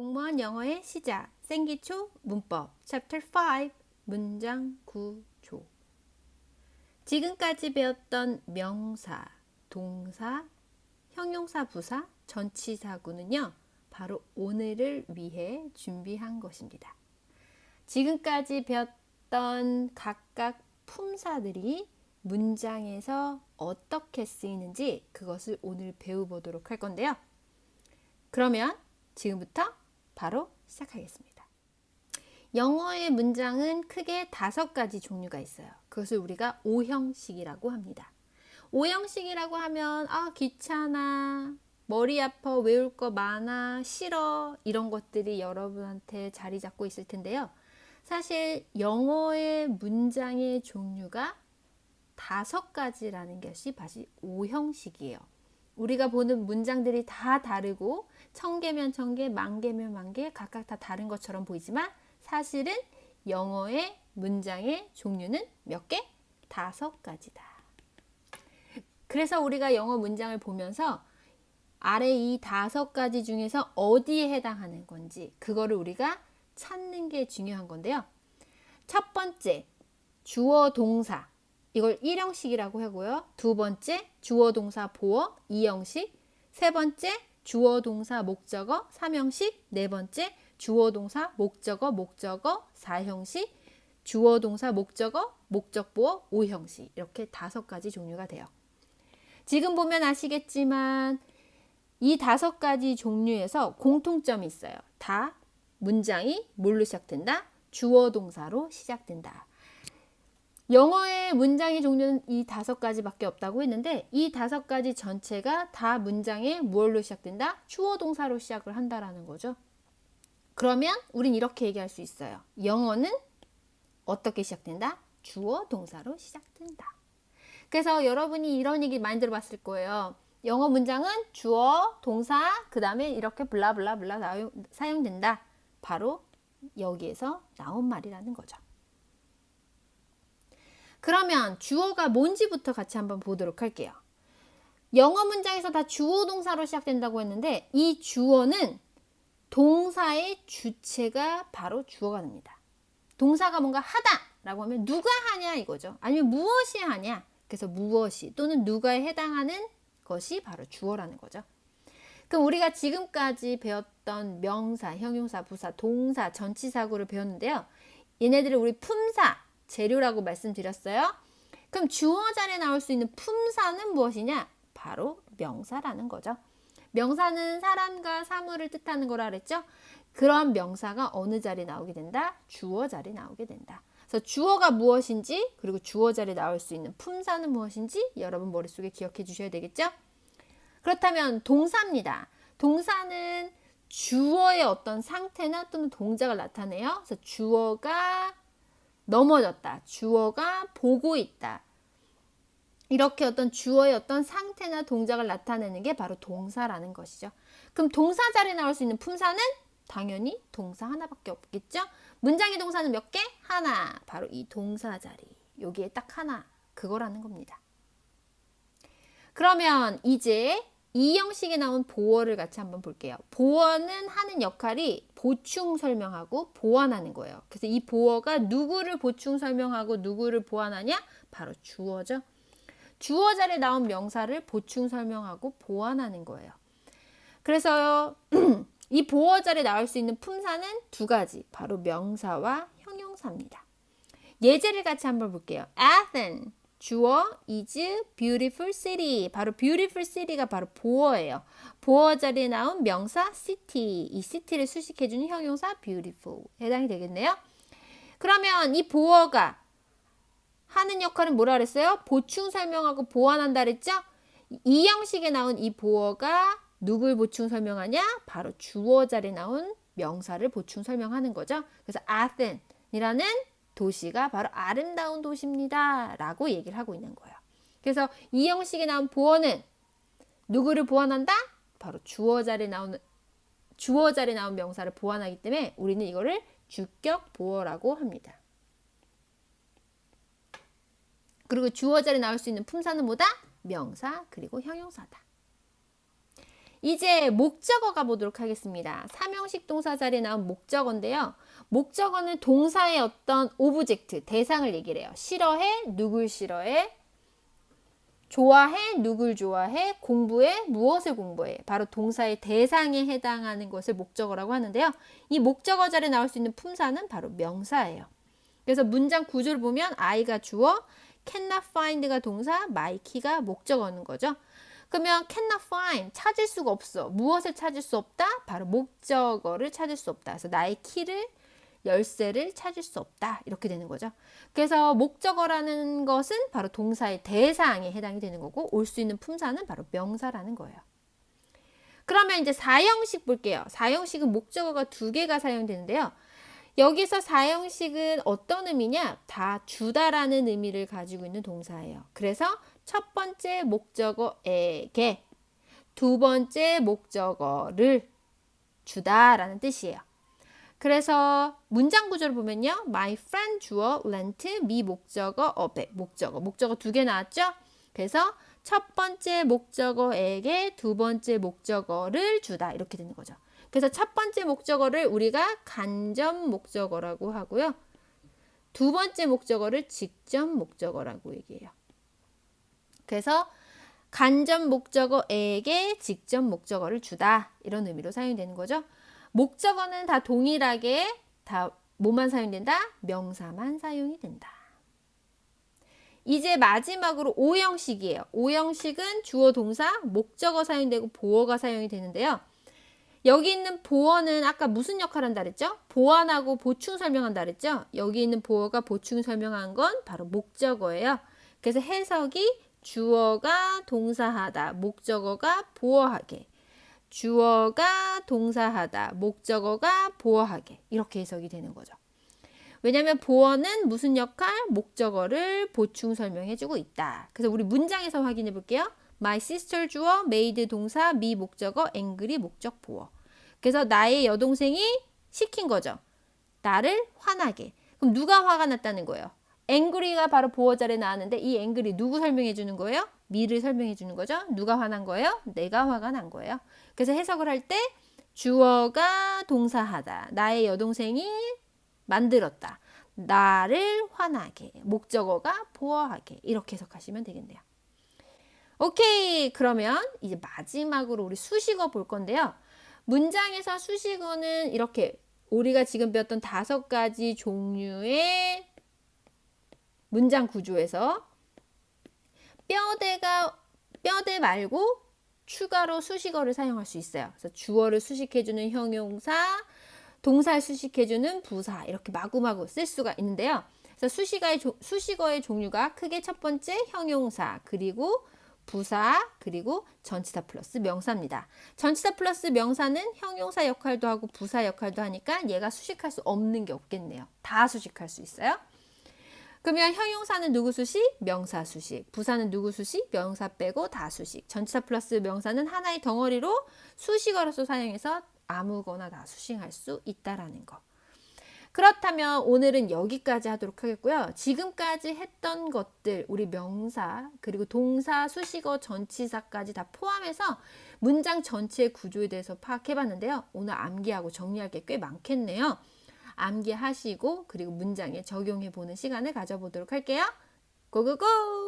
공무원 영어의 시작 생기초 문법 Chapter 5 문장 구조 지금까지 배웠던 명사, 동사, 형용사, 부사, 전치사구는요. 바로 오늘을 위해 준비한 것입니다. 지금까지 배웠던 각각 품사들이 문장에서 어떻게 쓰이는지 그것을 오늘 배워보도록 할 건데요. 그러면 지금부터 바로 시작하겠습니다. 영어의 문장은 크게 다섯 가지 종류가 있어요. 그것을 우리가 오형식이라고 합니다. 오형식이라고 하면 아 귀찮아, 머리 아파, 외울 거 많아, 싫어 이런 것들이 여러분한테 자리 잡고 있을 텐데요. 사실 영어의 문장의 종류가 다섯 가지라는 것이 바로 오형식이에요. 우리가 보는 문장들이 다 다르고 천 개면 천 개, 만 개면 만 개, 각각 다 다른 것처럼 보이지만 사실은 영어의 문장의 종류는 몇 개? 다섯 가지다. 그래서 우리가 영어 문장을 보면서 아래 이 다섯 가지 중에서 어디에 해당하는 건지 그거를 우리가 찾는 게 중요한 건데요. 첫 번째, 주어 동사. 이걸 1형식이라고 하고요. 두 번째, 주어 동사 보어 2형식. 세 번째, 주어 동사 목적어 3형식. 네 번째, 주어 동사 목적어 목적어 4형식. 주어 동사 목적어 목적 보어 5형식. 이렇게 다섯 가지 종류가 돼요. 지금 보면 아시겠지만 이 다섯 가지 종류에서 공통점이 있어요. 다 문장이 뭘로 시작된다? 주어 동사로 시작된다. 영어의 문장의 종류는 이 다섯 가지밖에 없다고 했는데 이 다섯 가지 전체가 다 문장의 무얼로 시작된다? 주어 동사로 시작을 한다라는 거죠. 그러면 우린 이렇게 얘기할 수 있어요. 영어는 어떻게 시작된다? 주어 동사로 시작된다. 그래서 여러분이 이런 얘기 많이 들어봤을 거예요. 영어 문장은 주어, 동사, 그 다음에 이렇게 블라블라블라 사용된다. 바로 여기에서 나온 말이라는 거죠. 그러면 주어가 뭔지부터 같이 한번 보도록 할게요. 영어 문장에서 다 주어 동사로 시작된다고 했는데 이 주어는 동사의 주체가 바로 주어가 됩니다. 동사가 뭔가 하다라고 하면 누가 하냐 이거죠. 아니면 무엇이 하냐. 그래서 무엇이 또는 누가에 해당하는 것이 바로 주어라는 거죠. 그럼 우리가 지금까지 배웠던 명사, 형용사, 부사, 동사, 전치사구를 배웠는데요. 얘네들을 우리 품사, 재료라고 말씀드렸어요. 그럼 주어 자리에 나올 수 있는 품사는 무엇이냐? 바로 명사라는 거죠. 명사는 사람과 사물을 뜻하는 거라 그랬죠? 그런 명사가 어느 자리에 나오게 된다? 주어 자리에 나오게 된다. 그래서 주어가 무엇인지 그리고 주어 자리에 나올 수 있는 품사는 무엇인지 여러분 머릿속에 기억해 주셔야 되겠죠? 그렇다면 동사입니다. 동사는 주어의 어떤 상태나 또는 동작을 나타내요. 그래서 주어가 넘어졌다. 주어가 보고 있다. 이렇게 어떤 주어의 어떤 상태나 동작을 나타내는 게 바로 동사라는 것이죠. 그럼 동사 자리에 나올 수 있는 품사는 당연히 동사 하나밖에 없겠죠? 문장의 동사는 몇 개? 하나. 바로 이 동사 자리. 여기에 딱 하나. 그거라는 겁니다. 그러면 이제 이 형식에 나온 보어를 같이 한번 볼게요. 보어는 하는 역할이 보충 설명하고 보완하는 거예요. 그래서 이 보어가 누구를 보충 설명하고 누구를 보완하냐? 바로 주어죠. 주어 자리에 나온 명사를 보충 설명하고 보완하는 거예요. 그래서 이 보어 자리에 나올 수 있는 품사는 두 가지. 바로 명사와 형용사입니다. 예제를 같이 한번 볼게요. Athens 주어 is beautiful city. 바로 beautiful city가 바로 보어예요. 보어 자리에 나온 명사 city. 이 city를 수식해주는 형용사 beautiful. 해당이 되겠네요. 그러면 이 보어가 하는 역할은 뭐라 그랬어요? 보충 설명하고 보완한다 그랬죠? 이 형식에 나온 이 보어가 누굴 보충 설명하냐? 바로 주어 자리에 나온 명사를 보충 설명하는 거죠. 그래서 Athens이라는 도시가 바로 아름다운 도시입니다. 라고 얘기를 하고 있는 거예요. 그래서 이 형식에 나온 보어는 누구를 보완한다? 바로 주어 자리에 나오는 주어 자리에 나온 명사를 보완하기 때문에 우리는 이거를 주격 보어라고 합니다. 그리고 주어 자리에 나올 수 있는 품사는 뭐다? 명사 그리고 형용사다. 이제 목적어 가보도록 하겠습니다. 삼형식 동사 자리에 나온 목적어인데요. 목적어는 동사의 어떤 오브젝트, 대상을 얘기를 해요. 싫어해, 누굴 싫어해, 좋아해, 누굴 좋아해, 공부해, 무엇을 공부해. 바로 동사의 대상에 해당하는 것을 목적어라고 하는데요. 이 목적어 자리에 나올 수 있는 품사는 바로 명사예요. 그래서 문장 구조를 보면 I가 주어, cannot find가 동사, my key가 목적어는 거죠. 그러면 cannot find 찾을 수가 없어. 무엇을 찾을 수 없다? 바로 목적어를 찾을 수 없다. 그래서 나의 키를 열쇠를 찾을 수 없다. 이렇게 되는 거죠. 그래서 목적어라는 것은 바로 동사의 대상에 해당이 되는 거고 올 수 있는 품사는 바로 명사라는 거예요. 그러면 이제 사형식 볼게요. 사형식은 목적어가 두 개가 사용되는데요. 여기서 사형식은 어떤 의미냐? 다 주다라는 의미를 가지고 있는 동사예요. 그래서 첫 번째 목적어에게 두 번째 목적어를 주다라는 뜻이에요. 그래서 문장 구조를 보면요. My friend 주어 lent me 목적어 어백 목적어 목적어 두 개 나왔죠? 그래서 첫 번째 목적어에게 두 번째 목적어를 주다 이렇게 되는 거죠. 그래서 첫 번째 목적어를 우리가 간접 목적어라고 하고요. 두 번째 목적어를 직접 목적어라고 얘기해요. 그래서 간접 목적어에게 직접 목적어를 주다 이런 의미로 사용되는 거죠. 목적어는 다 동일하게 다 뭐만 사용된다? 명사만 사용이 된다. 이제 마지막으로 오형식이에요. 오형식은 주어 동사, 목적어 사용되고 보어가 사용이 되는데요. 여기 있는 보어는 아까 무슨 역할을 한다 그랬죠? 보완하고 보충 설명한다 그랬죠? 여기 있는 보어가 보충 설명한 건 바로 목적어예요. 그래서 해석이 주어가 동사하다, 목적어가 보어하게. 주어가 동사하다, 목적어가 보어하게. 이렇게 해석이 되는 거죠. 왜냐하면 보어는 무슨 역할? 목적어를 보충 설명해주고 있다. 그래서 우리 문장에서 확인해 볼게요. My sister 주어, made 동사, me 목적어, angry 목적 보어. 그래서 나의 여동생이 시킨 거죠. 나를 화나게. 그럼 누가 화가 났다는 거예요? Angry가 바로 보어 자리에 나왔는데 이 angry 누구 설명해 주는 거예요? me를 설명해 주는 거죠. 누가 화난 거예요? 내가 화가 난 거예요. 그래서 해석을 할 때 주어가 동사하다. 나의 여동생이 만들었다. 나를 화나게. 목적어가 보어하게. 이렇게 해석하시면 되겠네요. 오케이. 그러면 이제 마지막으로 우리 수식어 볼 건데요. 문장에서 수식어는 이렇게 우리가 지금 배웠던 다섯 가지 종류의 문장 구조에서 뼈대가 뼈대 말고 추가로 수식어를 사용할 수 있어요. 그래서 주어를 수식해주는 형용사, 동사를 수식해주는 부사 이렇게 마구마구 쓸 수가 있는데요. 그래서 수식어의, 수식어의 종류가 크게 첫 번째 형용사 그리고 부사 그리고 전치사 플러스 명사입니다. 전치사 플러스 명사는 형용사 역할도 하고 부사 역할도 하니까 얘가 수식할 수 없는 게 없겠네요. 다 수식할 수 있어요. 그러면 형용사는 누구 수식? 명사 수식. 부사는 누구 수식? 명사 빼고 다 수식. 전치사 플러스 명사는 하나의 덩어리로 수식어로서 사용해서 아무거나 다 수식할 수 있다라는 거. 그렇다면 오늘은 여기까지 하도록 하겠고요. 지금까지 했던 것들, 우리 명사, 그리고 동사, 수식어, 전치사까지 다 포함해서 문장 전체의 구조에 대해서 파악해 봤는데요. 오늘 암기하고 정리할 게 꽤 많겠네요. 암기하시고 그리고 문장에 적용해 보는 시간을 가져보도록 할게요. 고고고!